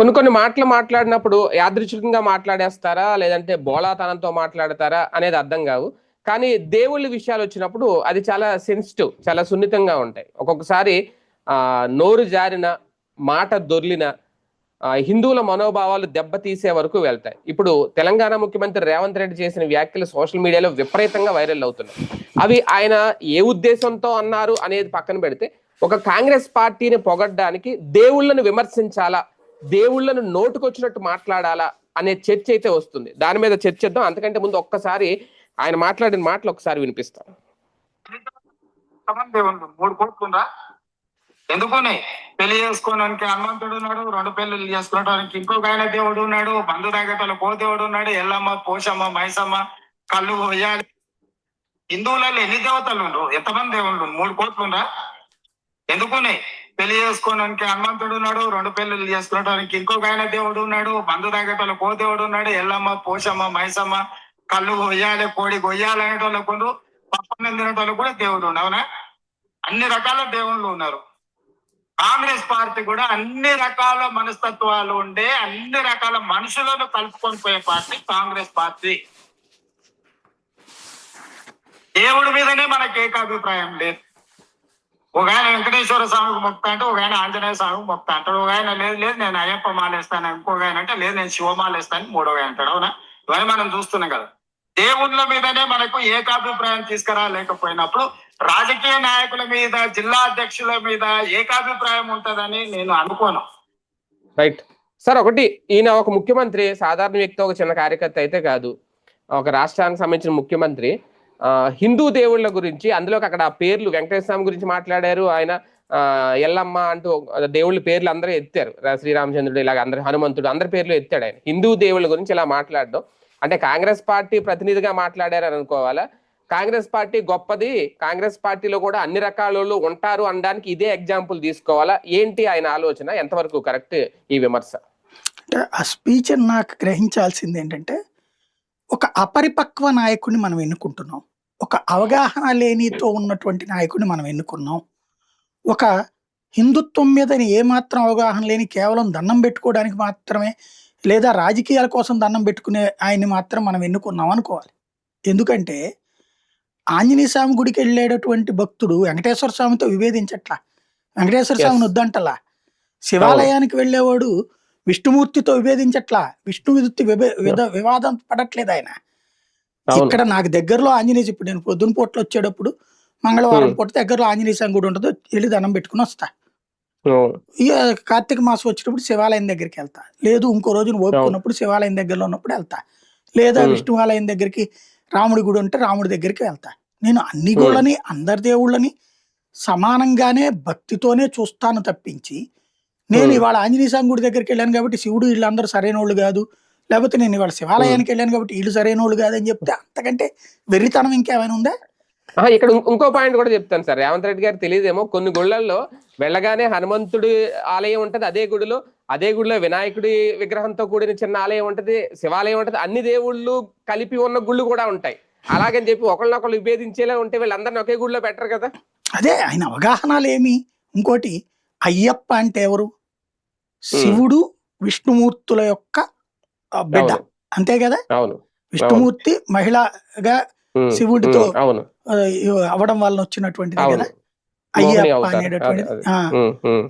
కొన్ని కొన్ని మాటలు మాట్లాడినప్పుడు యాదృచ్ఛికంగా మాట్లాడేస్తారా? లేదంటే బోళాతనంతో మాట్లాడతారా? అనేది అర్థం కావు. కానీ దేవుళ్ళ విషయాలు వచ్చినప్పుడు అది చాలా సెన్సిటివ్ చాలా సున్నితంగా ఉంటాయి. ఒక్కొక్కసారి ఆ నోరు జారిన మాట దొర్లిన హిందువుల మనోభావాలు దెబ్బతీసే వరకు వెళ్తాయి. ఇప్పుడు తెలంగాణ ముఖ్యమంత్రి రేవంత్ రెడ్డి చేసిన వ్యాఖ్యలు సోషల్ మీడియాలో విపరీతంగా వైరల్ అవుతున్నాయి. అవి ఆయన ఏ ఉద్దేశంతో అన్నారు అనేది పక్కన పెడితే ఒక కాంగ్రెస్ పార్టీని పొగడ్డానికి దేవుళ్ళను విమర్శించాలా? దేవుళ్ళను నోటుకొచ్చినట్టు మాట్లాడాలా అనే చర్చ అయితే వస్తుంది. దాని మీద చర్చిద్దాం. అంతకంటే ముందు ఒక్కసారి ఆయన మాట్లాడిన మాటలు ఒకసారి వినిపిస్తాను మూడు కోట్లుందా ఎందుకని? పెళ్ళి చేసుకోవడానికి హనుమంతుడు ఉన్నాడు రెండు పెళ్ళిళ్ళు చేసుకోవడానికి ఇంకొక ఆయన దేవుడు ఉన్నాడు బంధు తాగేటోళ్ళు కో దేవుడు ఉన్నాడు ఎల్లమ్మ పోషమ్మ మైసమ్మ కళ్ళు పోయాలి. హిందువులలో ఎన్ని దేవతలు ఉండు ఎంతమంది దేవుళ్ళు మూడు కోట్లుందా ఎందుకని? పెళ్ళి చేసుకోవడానికి హనుమంతుడు ఉన్నాడు రెండు పెళ్ళిళ్ళు చేసుకోవడానికి ఇంకొక ఆయన దేవుడు ఉన్నాడు బంధు తాగేటోళ్ళు కో దేవుడు ఉన్నాడు ఎల్లమ్మ పోషమ్మ మైసమ్మ కళ్ళు గొయ్యాలి కోడి కొయ్యాలి అనేటోళ్ళకు పప్పన్నం తినేటోళ్ళు కూడా దేవుడు ఉండు, అవునా? అన్ని రకాల దేవుళ్ళు ఉన్నారు. కాంగ్రెస్ పార్టీ కూడా అన్ని రకాల మనస్తత్వాలు ఉండే అన్ని రకాల మనుషులను కలుపుకొని పోయే పార్టీ కాంగ్రెస్ పార్టీ. దేవుడి మీదనే మనకి ఏకాభిప్రాయం లేదు. ఒక ఆయన వెంకటేశ్వర స్వామికి మొక్త అంటే ఒక ఆయన ఆంజనేయ స్వామికి మొక్త అంటాడు. ఒక ఆయన లేదు లేదు నేను అయ్యప్ప మాలేస్తాను ఇంకొక ఆయన అంటే లేదు నేను శివమాలేస్తాను మూడో ఆయన అంటాడు. అవునా? ఇవన్నీ మనం చూస్తున్నాం కదా. దేవుళ్ళ మీదనే మనకు ఏకాభిప్రాయం తీసుకురా లేకపోయినప్పుడు రాజకీయ నాయకుల మీద జిల్లా అధ్యక్షుల మీద ఏకాభిప్రాయం ఉంటదని నేను అనుకోను. రైట్ సార్ ఒకటి ఈయన ఒక ముఖ్యమంత్రి సాధారణ వ్యక్తి ఒక చిన్న కార్యకర్త అయితే కాదు. ఒక రాష్ట్రానికి సంబంధించిన ముఖ్యమంత్రి. హిందూ దేవుళ్ళ గురించి అందులోకి అక్కడ పేర్లు వెంకటేశ్వర స్వామి గురించి మాట్లాడారు ఆయన ఎల్లమ్మ అంటూ దేవుళ్ళ పేర్లు అందరూ ఎత్తారు. శ్రీరామచంద్రుడు ఇలాగ అందరు హనుమంతుడు అందరి పేర్లు ఎత్తాడు ఆయన. హిందూ దేవుళ్ళ గురించి ఇలా మాట్లాడడం. అంటే కాంగ్రెస్ పార్టీ ప్రతినిధిగా మాట్లాడారు అని అనుకోవాలా? కాంగ్రెస్ పార్టీ గొప్పది. కాంగ్రెస్ పార్టీలో కూడా అన్ని రకాల వాళ్ళు ఉంటారు అనడానికి ఇదే ఎగ్జాంపుల్ తీసుకోవాలా? ఏంటి ఆయన ఆలోచన? ఎంతవరకు కరెక్ట్ ఈ విమర్శ? అంటే ఆ స్పీచ్ నాకు గ్రహించాల్సింది ఏంటంటే ఒక అపరిపక్వ నాయకుడిని మనం ఎన్నుకుంటున్నాం. ఒక అవగాహన లేనితో ఉన్నటువంటి నాయకుడిని మనం ఎన్నుకున్నాం. ఒక హిందుత్వం మీద ఏమాత్రం అవగాహన లేని కేవలం దండం పెట్టుకోవడానికి మాత్రమే లేదా రాజకీయాల కోసం దండం పెట్టుకునే ఆయన్ని మాత్రం మనం ఎన్నుకున్నాం అనుకోవాలి. ఎందుకంటే ఆంజనేయ స్వామి గుడికి వెళ్ళేటటువంటి భక్తుడు వెంకటేశ్వర స్వామితో విభేదించట్లా. వెంకటేశ్వర. స్వామిని వద్దంటలా. శివాలయానికి వెళ్ళేవాడు విష్ణుమూర్తితో విభేదించట్లా. విష్ణుమూర్తి విభే- విద- వివాదం పడట్లేదు ఆయన. ఇక్కడ నాకు దగ్గరలో ఆంజనేయ ఇప్పుడు నేను పొద్దున పూటలో వచ్చేటప్పుడు మంగళవారం. పూట దగ్గరలో ఆంజనేయ స్వామి గుడి ఉంటుంది వెళ్ళి దండం పెట్టుకుని వస్తా. ఇక కార్తీక మాసం వచ్చేటప్పుడు శివాలయం దగ్గరికి వెళ్తా లేదు ఇంకో రోజున ఓపుకున్నప్పుడు శివాలయం దగ్గరలో ఉన్నప్పుడు వెళ్తా లేదా. విష్ణు ఆలయం దగ్గరికి రాముడి గుడి ఉంటే రాముడి దగ్గరికి వెళ్తా నేను అన్ని. గుళ్ళని అందరి దేవుళ్ళని సమానంగానే భక్తితోనే చూస్తాను తప్పించి నేను. ఇవాళ ఆంజనేయ స్వామి గుడి దగ్గరికి వెళ్ళాను కాబట్టి శివుడు వీళ్ళందరూ సరైన వాళ్ళు కాదు లేకపోతే నేను ఇవాళ శివాలయానికి వెళ్ళాను కాబట్టి వీళ్ళు సరైన వాళ్ళు కాదని చెప్తే. అంతకంటే వెర్రితనం ఇంకేమైనా ఉందా? ఇక్కడ ఇంకో పాయింట్ కూడా చెప్తాను సార్. రేవంత్ రెడ్డి గారు తెలియదేమో కొన్ని గుళ్ళల్లో వెళ్ళగానే హనుమంతుడి ఆలయం ఉంటది అదే గుడిలో అదే గుడిలో వినాయకుడి విగ్రహంతో కూడిన చిన్న ఆలయం ఉంటది శివాలయం ఉంటది అన్ని దేవుళ్ళు కలిపి ఉన్న గుళ్ళు కూడా ఉంటాయి. అలాగని చెప్పి ఒకళ్ళనొకళ్ళు విభేదించేలా ఉంటే వీళ్ళందరినీ ఒకే గుడిలో పెట్టరు కదా? అదే ఆయన అవగాహన లేమి. ఇంకోటి అయ్యప్ప అంటే ఎవరు? శివుడు విష్ణుమూర్తుల యొక్క బిడ్డ. అంతే కదా? అవును. విష్ణుమూర్తి మహిళగా శివుడితో అవడం వల్ల వచ్చినటువంటిది కదా? అయ్యప్ప. అనేటటువంటిది.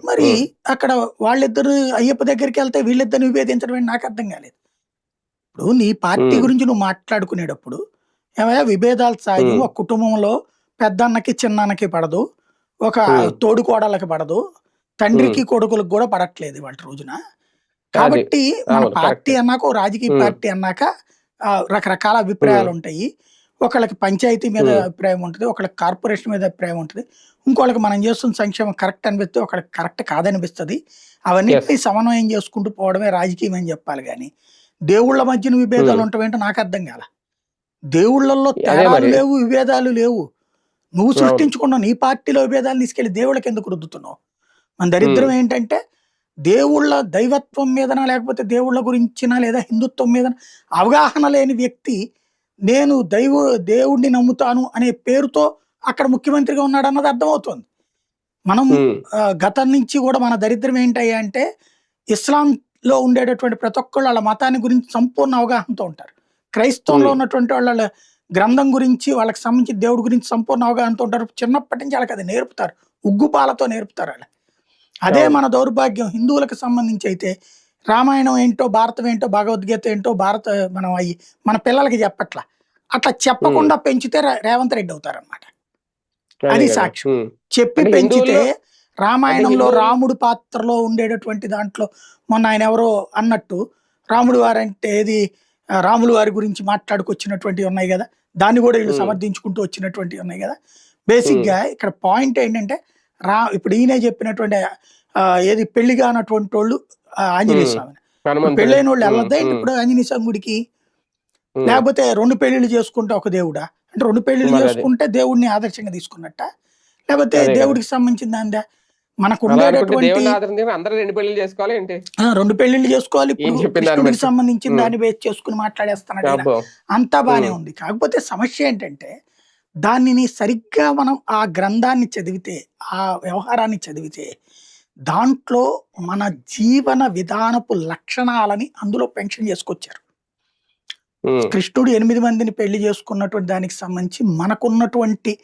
మరి. అక్కడ వాళ్ళిద్దరు అయ్యప్ప దగ్గరికి వెళ్తే వీళ్ళిద్దరిని విభేదించడం నాకు అర్థం కాలేదు. ఇప్పుడు నీ పార్టీ. గురించి నువ్వు మాట్లాడుకునేటప్పుడు ఏమయ్యా? విభేదాలు సాగి. ఒక కుటుంబంలో పెద్దన్నకి చిన్నన్నకి పడదు. ఒక Hmm. తోడు కోడళ్ళకి పడదు. తండ్రికి కొడుకులకు కూడా పడట్లేదు వాళ్ళ రోజున. కాబట్టి మన పార్టీ. అన్నాక రాజకీయ. పార్టీ అన్నాక రకరకాల అభిప్రాయాలు ఉంటాయి ఒకళ్ళకి పంచాయతీ మీద. అభిప్రాయం ఉంటుంది ఒకళ్ళకి కార్పొరేషన్ మీద అభిప్రాయం ఉంటుంది ఇంకోళ్ళకి మనం చేస్తున్న సంక్షేమం కరెక్ట్ అనిపిస్తే ఒకళ్ళకి కరెక్ట్ కాదనిపిస్తుంది అవన్నిటిని సమన్వయం చేసుకుంటూ పోవడమే రాజకీయం అని చెప్పాలి కానీ దేవుళ్ళ మధ్యన విభేదాలు. ఉంటావేంటో నాకు అర్థం కాల దేవుళ్ళల్లో తేడాలు. లేవు విభేదాలు లేవు నువ్వు అవును. సృష్టించుకున్న నీ పార్టీలో విభేదాలు తీసుకెళ్ళి దేవుళ్ళకి ఎందుకు రుద్దుతున్నావు మన దరిద్రం ఏంటంటే దేవుళ్ళ దైవత్వం మీదన లేకపోతే దేవుళ్ళ గురించిన లేదా హిందుత్వం మీద అవగాహన లేని వ్యక్తి నేను దైవ దేవుణ్ణి నమ్ముతాను అనే పేరుతో అక్కడ ముఖ్యమంత్రిగా ఉన్నాడు అన్నది అర్థమవుతుంది. మనం గతం నుంచి కూడా మన దరిద్రం ఏంటయ్యా అంటే ఇస్లాం లో ఉండేటటువంటి ప్రతి ఒక్కళ్ళు వాళ్ళ మతాన్ని గురించి సంపూర్ణ అవగాహనతో ఉంటారు. క్రైస్తవంలో. ఉన్నటువంటి వాళ్ళ గ్రంథం గురించి వాళ్ళకి సంబంధించి దేవుడి గురించి సంపూర్ణ అవగాహనతో ఉంటారు. చిన్నప్పటి నుంచి వాళ్ళకి అది నేర్పుతారు. ఉగ్గుపాలతో నేర్పుతారు వాళ్ళు. అదే. మన దౌర్భాగ్యం హిందువులకు సంబంధించి అయితే రామాయణం ఏంటో భారతం ఏంటో భగవద్గీత ఏంటో భారత మనం అయ్యి మన పిల్లలకి చెప్పట్లా అట్లా చెప్పకుండా పెంచితే రేవంత్ రెడ్డి అవుతారు అనమాట అదే. సాక్ష్యం. ఉమ్. చెప్పి పెంచితే రామాయణంలో రాముడు పాత్రలో ఉండేటటువంటి దాంట్లో మొన్న ఆయన ఎవరో అన్నట్టు రాముడు వారంటే ఏది రాములు వారి గురించి మాట్లాడుకొచ్చినటువంటివి ఉన్నాయి కదా దాన్ని కూడా వీళ్ళు. సమర్థించుకుంటూ వచ్చినటువంటివి ఉన్నాయి కదా బేసిక్గా ఇక్కడ పాయింట్ ఏంటంటే రా ఇప్పుడు ఈయనే చెప్పినటువంటి ఏది పెళ్ళి కానటువంటి వాళ్ళు ఆంజనేయ. స్వామి. పెళ్ళైన వాళ్ళు వెళ్ళద్దా ఇప్పుడు ఆంజనేయ స్వామి గుడికి. లేకపోతే రెండు పెళ్ళిళ్ళు చేసుకుంటే ఒక దేవుడా అంటే రెండు పెళ్ళిళ్ళు. చేసుకుంటే దేవుడిని ఆదర్శంగా తీసుకున్నట్ట లేకపోతే. దేవుడికి సంబంధించిన దాందా మనకు ఉండేటటువంటి అందరూ రెండు పెళ్ళి చేసుకోవాలి ఏంటి ఆ, రెండు పెళ్ళిళ్ళు చేసుకోవాలి ఇప్పుడు. సంబంధించిన. దాన్ని బేస్ చేసుకుని మాట్లాడేస్తున్నాడు. అబ్బో అంతా బానే. ఉంది కాకపోతే సమస్య ఏంటంటే దానిని సరిగ్గా మనం ఆ గ్రంథాన్ని చదివితే ఆ వ్యవహారాన్ని చదివితే దాంట్లో మన జీవన విధానపు లక్షణాలని అందులో పెన్షన్ చేసుకొచ్చారు కృష్ణుడు ఎనిమిది మందిని పెళ్ళి చేసుకున్నటువంటి దానికి సంబంధించి మనకున్నటువంటి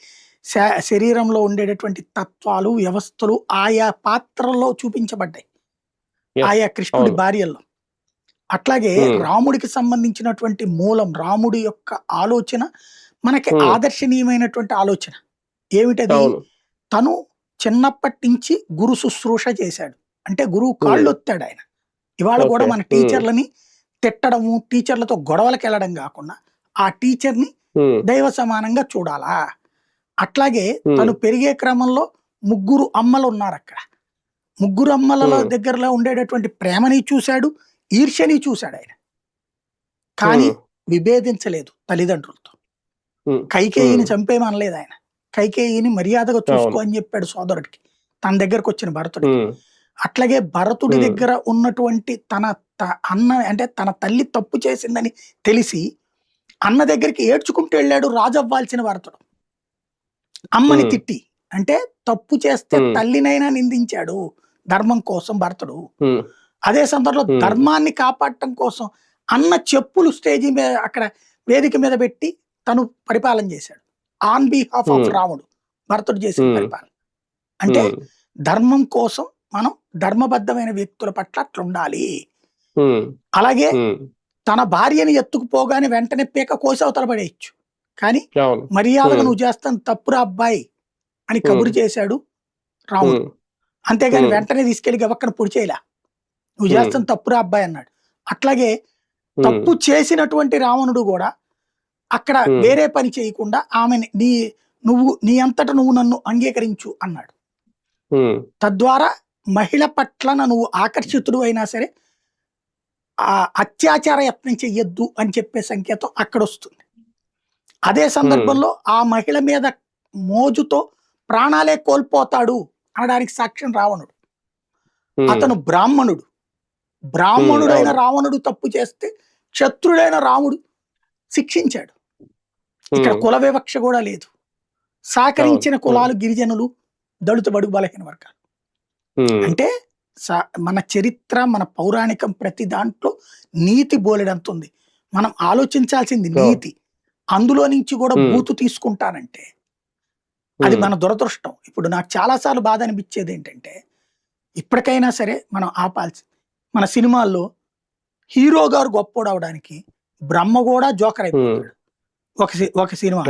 శా- శరీరంలో ఉండేటటువంటి తత్వాలు వ్యవస్థలు ఆయా పాత్రల్లో చూపించబడ్డాయి. ఆయా కృష్ణుడి. భార్యల్లో అట్లాగే. రాముడికి సంబంధించినటువంటి మూలం రాముడి యొక్క ఆలోచన మనకి. ఆదర్శనీయమైనటువంటి ఆలోచన. ఏమిటది? తను చిన్నప్పటి నుంచి గురు శుశ్రూష చేశాడు. అంటే గురువు కాళ్ళు ఒత్తాడు ఆయన. ఇవాళ కూడా. మన. టీచర్లని తిట్టడము టీచర్లతో గొడవలకు వెళ్ళడం కాకుండా ఆ టీచర్ని దైవ సమానంగా చూడాలా? అట్లాగే. తను పెరిగే క్రమంలో ముగ్గురు అమ్మలు ఉన్నారు అక్కడ. ముగ్గురు అమ్మల. దగ్గరలో ఉండేటటువంటి ప్రేమని చూశాడు ఈర్ష్యని చూశాడు ఆయన. కానీ విభేదించలేదు తల్లిదండ్రులతో. కైకేయిని. చంపేమనలేదు ఆయన కైకేయిని మర్యాదగా చూసుకో. అని చెప్పాడు సోదరుడికి తన దగ్గరకు వచ్చిన భరతుడికి ఉమ్, అట్లాగే భరతుడి. దగ్గర ఉన్నటువంటి తన అన్న అంటే తన తల్లి తప్పు చేసిందని తెలిసి అన్న దగ్గరికి ఏడ్చుకుంటూ వెళ్ళాడు రాజవ్వాల్సిన భరతుడు అమ్మని. తిట్టి అంటే తప్పు చేస్తే. తల్లినైనా నిందించాడు ధర్మం కోసం భరతుడు అదే సందర్భంలో. ధర్మాన్ని కాపాడటం కోసం అన్న చెప్పులు స్టేజీ మీద అక్కడ వేదిక మీద పెట్టి తను పరిపాలన చేశాడు. On behalf of Hmm. రాముడు భరతుడు చేసిన Hmm. పరిపాలన. అంటే ఉమ్, ధర్మం కోసం మనం ధర్మబద్ధమైన వ్యక్తుల పట్ల అట్లా ఉండాలి ఉమ్, అలాగే తన భార్యని ఎత్తుకుపోగానే వెంటనే పీక కోసి అవతల పడేయచ్చు. కానీ మర్యాదగా Hmm. నువ్వు చేస్తాను తప్పురా అబ్బాయి అని కబురు Hmm. చేశాడు రాముడు. అంతేగాని Hmm. వెంటనే తీసుకెళ్ళి గవక్కన పొడి చేయలే. నువ్వు Hmm. చేస్తాను తప్పురా అబ్బాయి అన్నాడు. అట్లాగే తప్పు చేసినటువంటి రావణుడు కూడా అక్కడ. వేరే పని చేయకుండా ఆమెని నీ నువ్వు నీ అంతట నువ్వు నన్ను అంగీకరించు అన్నాడు. తద్వారా మహిళ పట్ల నువ్వు ఆకర్షితుడు అయినా సరే ఆ అత్యాచార యత్నం చెయ్యొద్దు అని చెప్పే సంకేతం అక్కడ వస్తుంది అదే సందర్భంలో ఆ మహిళ మీద మోజుతో ప్రాణాలే కోల్పోతాడు అనడానికి సాక్ష్యం రావణుడు. అతను బ్రాహ్మణుడు. బ్రాహ్మణుడైన. రావణుడు తప్పు చేస్తే క్షత్రుడైన రాముడు శిక్షించాడు. ఇక్కడ కుల వివక్ష కూడా లేదు. సహకరించిన. కులాలు గిరిజనులు దళిత బడుగు బలహీన వర్గాలు. అంటే మన చరిత్ర మన పౌరాణికం ప్రతి దాంట్లో నీతి బోలెడంత ఉంది మనం ఆలోచించాల్సింది. నీతి. అందులో నుంచి కూడా. బూతు తీసుకుంటానంటే అది మన దురదృష్టం. ఇప్పుడు నాకు చాలాసార్లు బాధ అనిపించేది ఏంటంటే ఇప్పటికైనా సరే మనం ఆపాల్సి మన సినిమాల్లో హీరో గారు గొప్పోడు అవడానికి బ్రహ్మ కూడా జోకర్ అయిపోతాడు. ఒక ఒక సినిమా.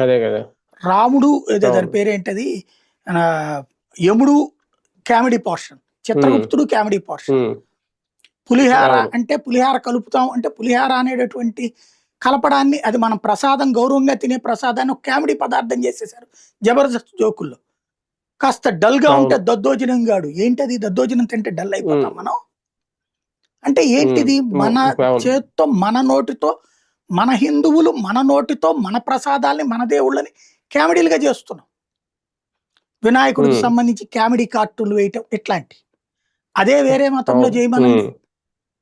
రాముడు ఏదో దాని. పేరేంటది? యముడు కామెడీ పోర్షన్. చిత్రగుప్తుడు కామెడీ పోర్షన్. పులిహార. అంటే పులిహార కలుపుతాం అంటే పులిహార అనేటటువంటి కలపడాన్ని అది మనం ప్రసాదం గౌరవంగా తినే ప్రసాదాన్ని ఒక కామెడీ పదార్థం చేసేసారు జబర్దస్త్ జోకుల్లో. కాస్త డల్గా అవును. ఉంటే దద్దోజనం గాడు. ఏంటది? దద్దోజనం తింటే డల్ అయిపోతాం. మనం? అంటే ఏంటిది? మన. చేత్తో మన నోటితో మన హిందువులు మన నోటితో మన ప్రసాదాల్ని మన దేవుళ్ళని కామెడీలుగా చేస్తున్నాం. వినాయకుడికి. సంబంధించి కామెడీ కార్టూన్లు వేయటం ఇట్లాంటి అదే వేరే మతంలో ఉమ్,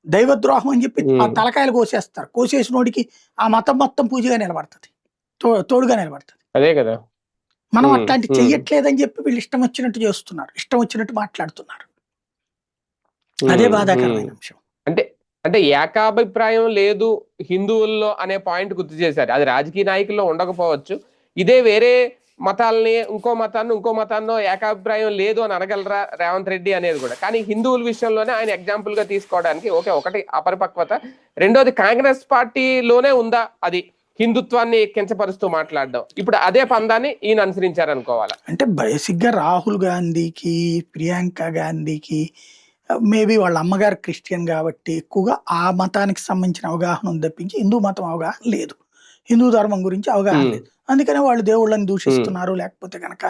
దైవద్రోహం అని చెప్పి ఆ. తలకాయలు కోసేస్తారు. కోసేసినోడికి ఆ మతం మొత్తం పూజగా నిలబడుతుంది. తో- తోడుగా నిలబడుతుంది. అదే కదా. మనం అట్లాంటి. చెయ్యట్లేదని చెప్పి వీళ్ళు ఇష్టం వచ్చినట్టు చేస్తున్నారు. ఇష్టం వచ్చినట్టు మాట్లాడుతున్నారు. అదే బాధాకరమైన. అంశం. అంటే అంటే ఏకాభిప్రాయం లేదు హిందువుల్లో అనే పాయింట్ గుర్తు చేశారు. అది రాజకీయ నాయకుల్లో ఉండకపోవచ్చు. ఇదే వేరే మతాలని ఇంకో మతాన్ని ఇంకో మతాన్నో ఏకాభిప్రాయం లేదు అని అనగలరా రేవంత్ రెడ్డి అనేది కూడా. కానీ హిందువుల విషయంలోనే ఆయన ఎగ్జాంపుల్గా తీసుకోవడానికి ఓకే ఒకటి అపరిపక్వత. రెండోది కాంగ్రెస్ పార్టీలోనే ఉందా అది? హిందుత్వాన్ని కించపరుస్తూ మాట్లాడడం. ఇప్పుడు అదే పందాన్ని ఈయన అనుసరించారనుకోవాలా. అంటే బేసిక్గా రాహుల్ గాంధీకి ప్రియాంక గాంధీకి మేబీ వాళ్ళ అమ్మగారు క్రిస్టియన్ కాబట్టి ఎక్కువగా ఆ మతానికి సంబంధించిన అవగాహన ఉంది తప్పించి హిందూ మతం అవగాహన లేదు హిందూ ధర్మం గురించి అవగాహన. లేదు అందుకనే వాళ్ళు దేవుళ్ళని దూషిస్తున్నారు లేకపోతే కనుక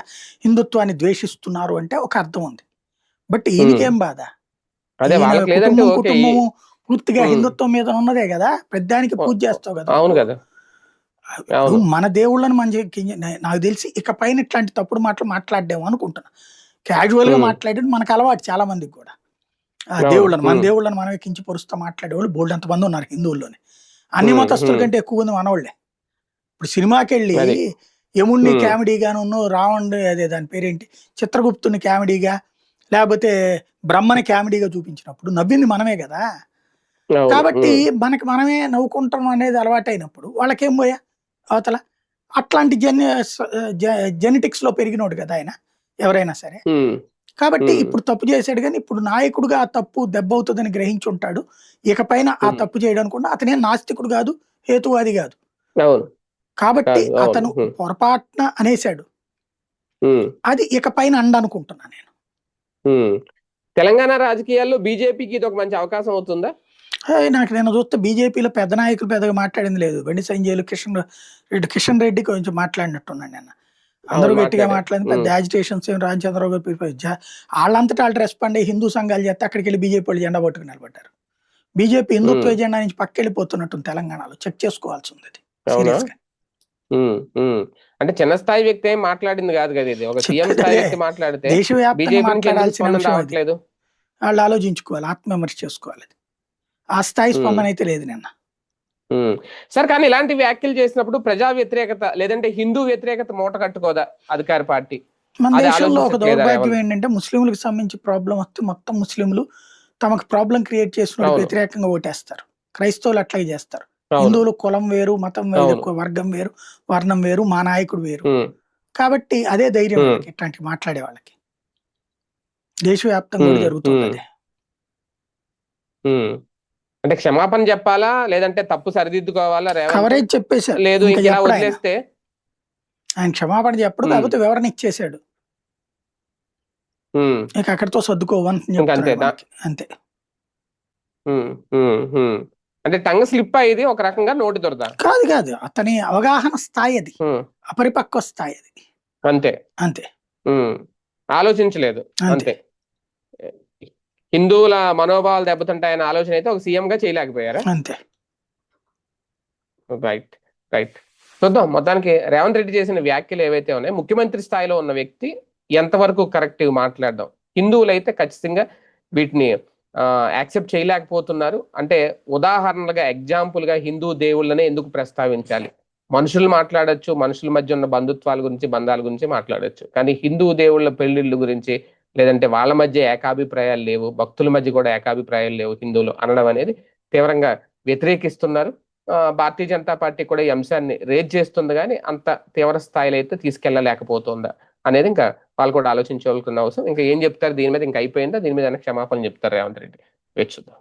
హిందుత్వాన్ని ద్వేషిస్తున్నారు అంటే ఒక అర్థం ఉంది బట్ ఈయనకేం బాధ కుటుంబం- పూర్తిగా. హిందుత్వం మీద ఉన్నదే కదా పెద్దానికి పూజ చేస్తావు కదా అవును. మన దేవుళ్ళని మన జే- నాకు తెలిసి ఇక పైన ఇట్లాంటి తప్పుడు మాటలు మాట్లాడేమో అనుకుంటున్నా క్యాజువల్గా. మాట్లాడేది మనకు అలవాటు చాలా మందికి కూడా. దేవుళ్ళని మన. దేవుళ్ళని మనమే కించపరుస్తూ మాట్లాడేవాళ్ళు బోల్డ్ మంది ఉన్నారు హిందువుల్లోనే అన్ని. మతస్థుల. కంటే ఎక్కువ మంది మనవాళ్ళే ఇప్పుడు సినిమాకి వెళ్ళి. యముణ్ణి. కామెడీగాను రావణ్ అదే దాని పేరేంటి చిత్రగుప్తుని కామెడీగా లేకపోతే బ్రహ్మని కామెడీగా చూపించినప్పుడు నవ్వింది మనమే కదా. కాబట్టి. మనకి మనమే నవ్వుకుంటాం అనేది అలవాటైనప్పుడు వాళ్ళకేం పోయా అవతల అట్లాంటి జెన్ జెనెటిక్స్లో పెరిగినోడు కదా ఆయన ఎవరైనా సరే. కాబట్టి. ఇప్పుడు తప్పు చేశాడు కానీ ఇప్పుడు నాయకుడుగా ఆ తప్పు దెబ్బ అవుతుందని గ్రహించి ఉంటాడు ఇకపైన ఆ. తప్పు చేయడానికి కూడా అతనే నాస్తికుడు కాదు హేతువాది కాదు కాబట్టి. అతను. పొరపాటున అనేశాడు. అది ఇకపైన అండనుకుంటున్నా నేను ఉమ్. తెలంగాణ రాజకీయాల్లో బీజేపీకి ఇది ఒక మంచి అవకాశం అవుతుందా నాకు నేను చూస్తే బీజేపీలో పెద్ద నాయకులు పెద్దగా మాట్లాడింది లేదు బండి సంజయ్లు కిషన్ రెడ్డి కిషన్ రెడ్డి కొంచెం మాట్లాడినట్టున్నాను నేను అందరూ గట్టిగా. మాట్లాడింది పెద్ద. యాజిటేషన్స్ ఏం రామచంద్రరావు గారు పిలిపి- జా- వాళ్ళంతటా వాళ్ళు రెస్పాండ్ అయ్యి హిందూ సంఘాలు చేస్తే అక్కడికి వెళ్ళి బీజేపీ వాళ్ళు జెండా పట్టుకుని నిలబడ్డారు బీజేపీ హిందుత్వ. ఎజెండా నుంచి పక్కెళ్ళిపోతున్నట్టు తెలంగాణలో చెక్ చేసుకోవాల్సి ఉంది అది. అంటే చిన్న స్థాయి వ్యక్తి ఏం మాట్లాడింది కాదు కదా ఇది ఒక సీఎం. స్థాయి వ్యక్తి మాట్లాడితే దేశవ్యాప్తంగా వాళ్ళు ఆలోచించుకోవాలి ఆత్మవిమర్శ చేసుకోవాలి ఆ స్థాయి. స్పందన అయితే లేదు నిన్న. సార్ కానీ ఇలాంటి వ్యాఖ్యలు చేసినప్పుడు ప్రజా వ్యతిరేకత లేదంటే హిందూ వ్యతిరేకత మూట కట్టుకోదా అధికార పార్టీ మన దేశంలో ఒక దౌర్భాగ్యం? ఏంటంటే ముస్లింలకు సంబంధించి ప్రాబ్లం వస్తే మొత్తం ముస్లింలు తమకు ప్రాబ్లం క్రియేట్ చేసిన. వ్యతిరేకంగా ఓటేస్తారు క్రైస్తవులు అట్లాగే చేస్తారు హిందువులు కులం వేరు మతం వేరు వర్గం వేరు వర్ణం వేరు మా నాయకుడు వేరు. కాబట్టి అదే ధైర్యం ఇట్లాంటి మాట్లాడే వాళ్ళకి దేశవ్యాప్తంగా. జరుగుతుంది. అది. అంటే క్షమాపణ చెప్పాలా లేదంటే తప్పు సరిదిద్దుకోవాలా కవరేజ్ చెప్పేశారు లేదు ఇలా. వదిలేస్తే ఆయన క్షమాపణ చెప్పడు. కాకపోతే వివరణ. ఇక అక్కడితో సర్దుకోవని? మనకి. అంతే. అంటే టంగ్ స్లిప్ అయ్యేది ఒక రకంగా నోటి దొరద కాదు కాదు అతని అవగాహన స్థాయి అది. అపరిపక్వ స్థాయి అది అంతే అంతే. ఆలోచించలేదు అంతే హిందువుల మనోభావాలు దెబ్బతింటాయన్న ఆలోచన అయితే ఒక సీఎం గా చేయలేకపోయారా? అంతే. రైట్ రైట్ చూద్దాం. మొత్తానికి రేవంత్ రెడ్డి చేసిన వ్యాఖ్యలు ఏవైతే ఉన్నాయో ముఖ్యమంత్రి స్థాయిలో ఉన్న వ్యక్తి ఎంతవరకు కరెక్ట్ మాట్లాడడం హిందువులు అయితే ఖచ్చితంగా వీటిని యాక్సెప్ట్ చేయలేకపోతున్నారు. అంటే ఉదాహరణలుగా ఎగ్జాంపుల్గా హిందూ దేవుళ్ళనే ఎందుకు ప్రస్తావించాలి? మనుషులు మాట్లాడొచ్చు మనుషుల మధ్య ఉన్న బంధుత్వాల గురించి బంధాల గురించి మాట్లాడొచ్చు. కానీ హిందూ దేవుళ్ళ పెళ్ళిళ్ళ గురించి లేదంటే వాళ్ళ మధ్య ఏకాభిప్రాయాలు లేవు భక్తుల మధ్య కూడా ఏకాభిప్రాయాలు లేవు హిందువులు అనడం అనేది తీవ్రంగా వ్యతిరేకిస్తున్నారు. ఆ, భారతీయ జనతా పార్టీ కూడా ఈ అంశాన్ని రేజ్ చేస్తుంది కానీ అంత తీవ్ర స్థాయిలో అయితే తీసుకెళ్ళలేకపోతుందా అనేది ఇంకా వాళ్ళు కూడా ఆలోచించవలసిన అవసరం. ఇంకా ఏం చెప్తారు? దీని మీద ఇంకా అయిపోయిందా? దీని మీద ఏమైనా క్షమాపణ చెప్తారు రేవంత్ రెడ్డి? వేచి చూద్దాం.